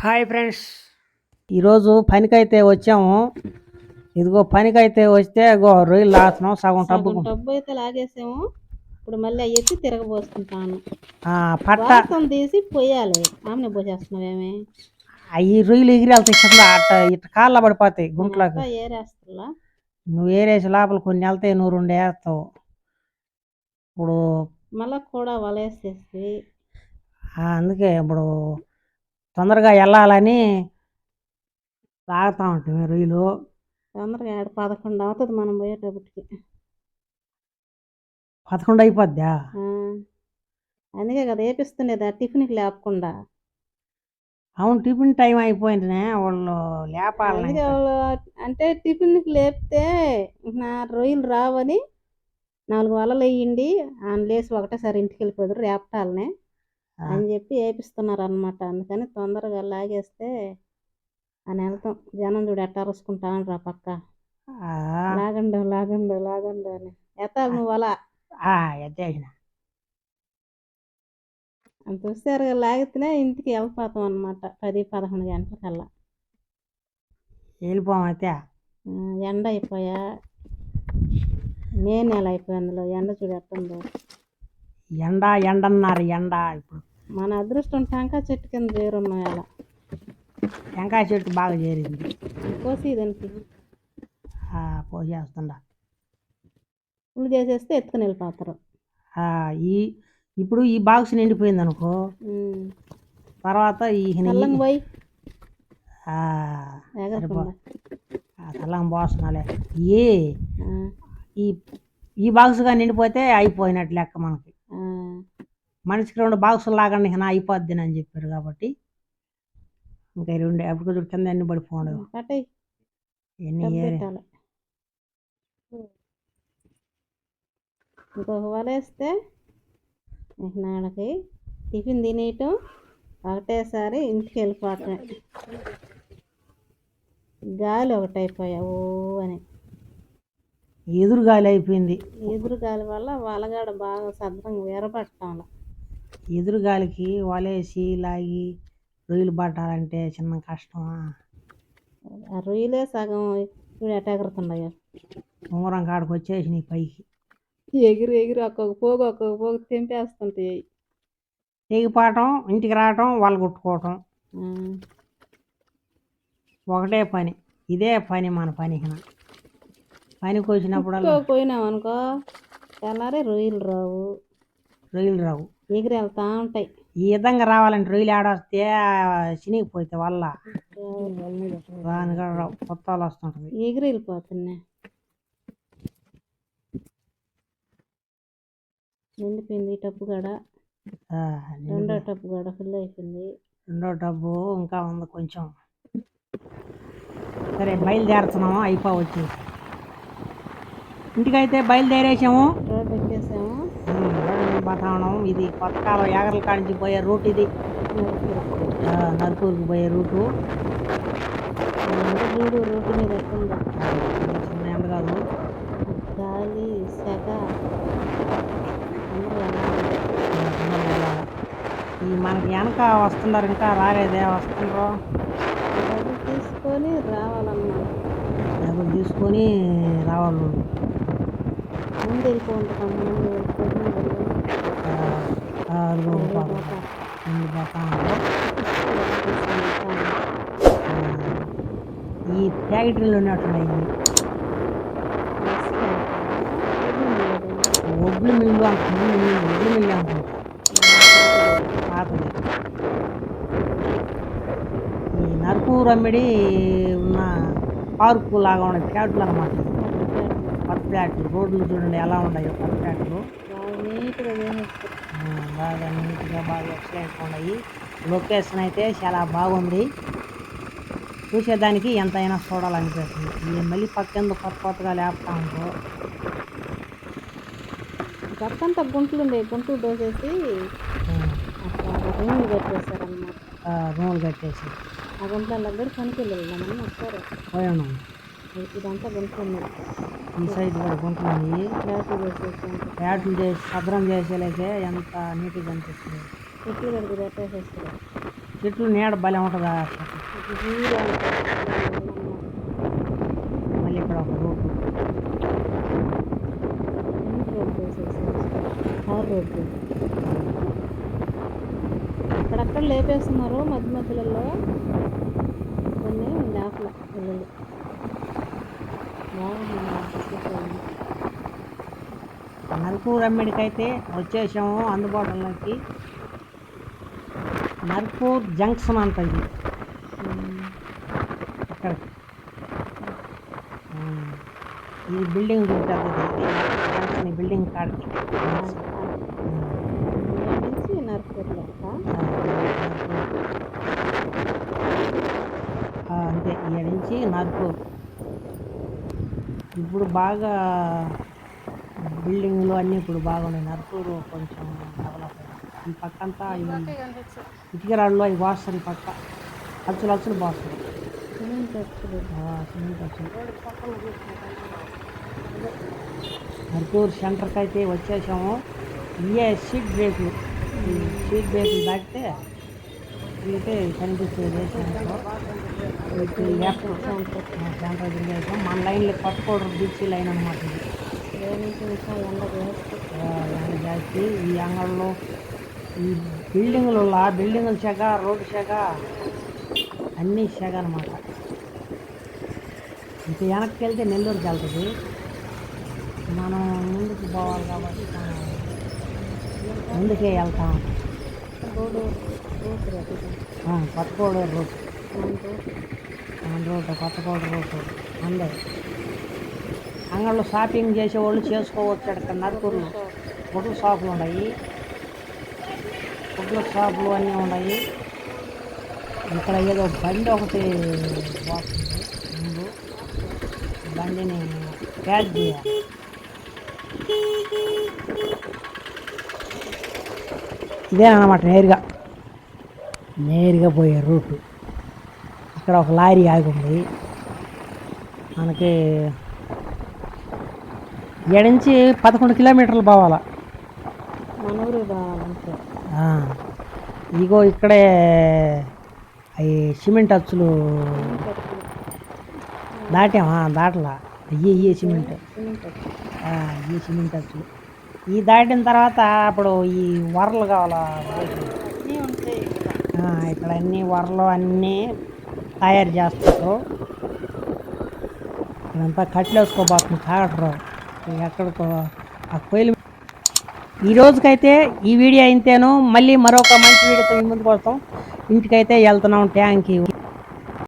Hi friends. ఈరోజు పనికైతే వచ్చాము. ఇదిగో పనికైతే వస్తే ఇగో రొయ్యలు లాస్తున్నాం సగం టబ్బు సగం డబ్బు అయితే లాగేసాము. ఇప్పుడు మళ్ళీ అవి ఎత్తి తిరగబోసుకుంటాను. ఆ, పట్ట. తీసి పొయ్యాలి ఆమె పోసేస్తున్నావేమి అవి రొయ్యలు ఎగిరి వెళ్తాయి కింద అట్ట ఇట్ట కాళ్ళ పడిపోతాయి గుంట్లోకి. ఏరేస్తున్నా నువ్వు ఏరేసి లోపల కొన్ని వెళ్తాయి నువ్వు రెండు వేస్తావు. ఇప్పుడు మళ్ళా కూడా వలేసేసి. ఆ, అందుకే ఇప్పుడు తొందరగా వెళ్ళాలని తాగుతా ఉంటాం రొయ్యలు తొందరగా ఏడు పదకొండు అవుతుంది మనం పోయేటప్పటికి. పదకొండు అయిపోద్దా. అందుకే కదా వేపిస్తుండేది ఆ టిఫిన్కి లేపకుండా. అవును టిఫిన్ టైం అయిపోయిందినే వాళ్ళు అందుకే వాళ్ళు అంటే టిఫిన్కి లేపితే నా రొయ్యలు రావని నాలుగు వలలు వేయండి. ఆయన లేసి ఒకటేసారి ఇంటికి వెళ్ళిపోదురు రేపటాలనే. అని చెప్పి వేపిస్తున్నారు అనమాట అందుకని తొందరగా లాగేస్తే అని వెళ్తాం. జనం చూడు ఎట్టా అరుసుకుంటా రా పక్క. లాగండు లాగండు లాగండు అని. ఎత్తాలి నువ్వు అలా. ఆ, ఎత్తేసిన. అంత హుషారుగా లాగితేనే ఇంటికి వెళ్ళిపోతాం అనమాట పది పదకొండు గంటలకల్లా. వెళ్ళిపోం అయితే? ఆ, ఎండ అయిపోయా? మే నెల అయిపోయి అందులో. ఎండ చూడు ఎట్టుందో. ఎండ ఎండన్నారు ఎండ. ఇప్పుడు మన అదృష్టం టెంకాయ చెట్టు కింద చేరున్నాయి అలా. టెంకాయ చెట్టు బాగా చేరింది. కోసి దానికి. పోసేస్తుండ పుల్లు చేసేస్తే ఎత్తుకుని వెళ్ళిపోతారు. ఈ ఇప్పుడు ఈ బాక్స్ నిండిపోయింది అనుకో. తర్వాత ఈ పోయి. చల్లం పోస్తున్నాలే. ఏ ఈ ఈ బాక్స్గా నిండిపోతే అయిపోయినట్టు లెక్క మనకి. మనిషికి రెండు బాక్సులు లాగండి ఇక అయిపోద్ది అని చెప్పారు కాబట్టి ఇంకా రెండు ఎప్పుడు చూడు కింద అన్ని పడిపోండు. ఎన్ని ఇంకొక వలేస్తే నాన్నకి టిఫిన్ తినేయటం ఒకటేసారి ఇంటికి వెళ్ళిపోవటం గాలి ఒకటైపోయా ఓ అని ఎదురుగాలి అయిపోయింది. ఎదురు గాలి వల్ల వలగాడ బాగా సద్రంగా ఎరబట్టడం ఎదురుగాలికి వలేసి లాగి రొయ్యలు పట్టాలంటే చిన్న కష్టమా? ఆ రొయ్యలే సగం ఇప్పుడు ఎట్ట ఎగురుతున్నాయో ఉంగరం కాడికి వచ్చేసి నీ పైకి. ఎగిరి ఎగిరి ఒక్కొక్క పోగు ఒక్కొక్క పోగు తెంపేస్తుంటాయి. తెగిపోవటం ఇంటికి రావటం వాళ్ళు కొట్టుకోవటం. ఒకటే పని ఇదే పని మన పని పనికి వచ్చినప్పుడల్లా పోయినాం అనుకో తెల్లారి రొయ్యలు రావు. రొయ్యలు రావు. ఎగిరి వెళ్తా ఉంటాయి. ఈ విధంగా రావాలంటే రొయ్యలు ఆడొస్తే చినిగిపోతే వల్ల దాని కూడా రావు కొత్త వాళ్ళు వస్తుంటుంది ఎగిరి వెళ్ళిపోతున్నాయి. నిండిపోయింది ఈ టప్పు కాడ. రెండో టప్పు కాడ ఫుల్ అయిపోయింది. రెండో డబ్బు ఇంకా ఉంది కొంచెం. సరే బయలుదేరుతున్నాము అయిపోవచ్చు. ఇంటికైతే బయలుదేరేసాము. రోడ్డు ఎక్కేసాము. మీద ఉన్నాము ఇది కొత్త కాలం యాగర్ల కాడించి పోయే రూట్ ఇది. ఆ, నరుకూరుకు పోయే రూటు. చూడు రోడ్డు మీద ఎట్టుందో ఆ, చిన్న ఎండ కాదు. గాలి సెగ. ఈ మనకి వెనక వస్తున్నారు ఇంకా రాలేదే వస్తుండ్రు. తీసుకొని డబ్బులు తీసుకొని రావాలి. ముందు వెళ్ళిపోయి ఆ, ఆ, ఈ ఫ్యాక్టరీలో ఉన్నట్టున్నాయి ఒడ్లు మిల్లు అంటున్నాయి ఒడ్లు మిల్లు అంటున్నాయి ఈ నరుకూరు రమ్మిడి ఉన్న పార్కు లాగా ఉండే ఫ్లాట్లు అనమాట కొత్త ఫ్లాట్లు రోడ్లు చూడండి ఎలా ఉన్నాయో కొత్త ఫ్లాట్లు నీట్గా చేసేస్తారు ఆ, బాగా నీట్గా బాగా ఎక్సలెంట్గా ఉన్నాయి లొకేషన్ అయితే చాలా బాగుంది. చూసేదానికి ఎంతైనా చూడాలనిపిస్తుంది. ఈ మళ్ళీ పక్కెందు కొత్త కొత్తగా లేపుతా ఉంటారు గతంతా గుంటలు ఉండే గుంటలు దోసేసి అట్లా రూములు కట్టేశారన్నమాట. రూములు కట్టేసి. ఆ గుంటలలో కూడా పనికి వెళ్ళామని వస్తారు పోయాను. ఇదంతా గుంటలు ఉన్నాయి ఈ సైడ్ కూడా గుంటలు ఉన్నాయి చేసి శుభ్రం చేసేలాగే ఎంత నీట్గా అనిపిస్తుంది చెట్లు కడిగి చెట్లు నీడ భలే ఉంటుందా మళ్ళీ ఇక్కడ ఒక రోడ్డు. రోడ్డు. అక్కడక్కడ లేపేస్తున్నారు మధ్య మధ్యలో కొన్ని లేపల పిల్లలు బాగుంది నరుకు రమ్మిడికైతే వచ్చేసాము అందుబాటులోకి. నర్పూర్ జంక్షన్ అంట ఇది. ఇక్కడ. ఈ బిల్డింగ్ చూపెద్దది జంక్షన్ ఈ బిల్డింగ్ కాడికి. నుంచి నర్పూర్లో ఆ, అంతే. ఇక్కడ నుంచి నర్పూర్. ఇప్పుడు బాగా బిల్డింగ్లు అన్నీ ఇప్పుడు బాగున్నాయి. నర్పూరు కొంచెం డెవలప్ ఈ పక్కంతా ఈ ఇటుక రాళ్ళు అవి ఈ పక్క. అచ్చులు అచ్చులు పోస్తారు సిమెంట్ ఆ, సిమెంట్ అచ్చులు. నర్పూర్ సెంటర్కి అయితే వచ్చేసాము. ఇవే సీట్ బ్రేకులు. సీట్ బ్రేకులు దాటితే ఇదైతే కనిపించేది సెంటర్ తిరిగేసాం మన లైన్లో కొత్తకోడూరు బీచ్ లైన్ అనమాట ఇది. ఆ, ఎండ జాస్తి ఈ అంగళ్ళు ఈ బిల్డింగ్లు ఆ బిల్డింగుల శాఖ రోడ్డు శాఖ అన్నీ శాఖ అనమాట ఇంకా వెనక్కి వెళ్తే నెల్లూరుకి వెళ్తుంది మనం ముందుకు పోవాలి కాబట్టి ముందుకే వెళ్తాం. రోడ్డు రోడ్డు రోడ్డు ఆ, కొత్తకోడూరు రోడ్ మనకు మన రోడ్డు కొత్తకోట రోడ్డు అందే అంగళ్ళు షాపింగ్ చేసేవాళ్ళు చేసుకోవచ్చు ఇక్కడ నర్పూర్లో గుడ్ల షాపులు ఉన్నాయి. గుడ్ల షాపులు అన్నీ ఉన్నాయి. ఇక్కడ ఏదో బండి ఒకటి పోతుంది ముందు బండిని ప్యాక్ చేయాలి. ఇదేనమాట నేరుగా. నేరుగా పోయే రూటు. ఇక్కడ ఒక లారీ ఆగి ఉంది మనకి ఈడ నుంచి పదకొండు కిలోమీటర్లు పోవాలా? ఇగో ఇక్కడే అవి సిమెంట్ అచ్చులు దాటామా? దాటలా? ఇయ్యి ఇయ్యి సిమెంట్. ఈ సిమెంట్ అచ్చులు. ఈ దాటిన తర్వాత అప్పుడు ఈ వరలు కావాలా? ఇక్కడ. ఇక్కడ అన్ని వరలు అన్నీ తయారు చేస్తారు. ఇదంతా కట్లు వేసుకోబోతుంది ఎక్కడికో ఆ కోయిలు ఈ రోజుకైతే ఈ వీడియో అయితేను మళ్ళీ మరొక మంచి వీడియోతో ముందుకు వస్తాం. ఇంటికైతే వెళ్తున్నాం ట్యాంక్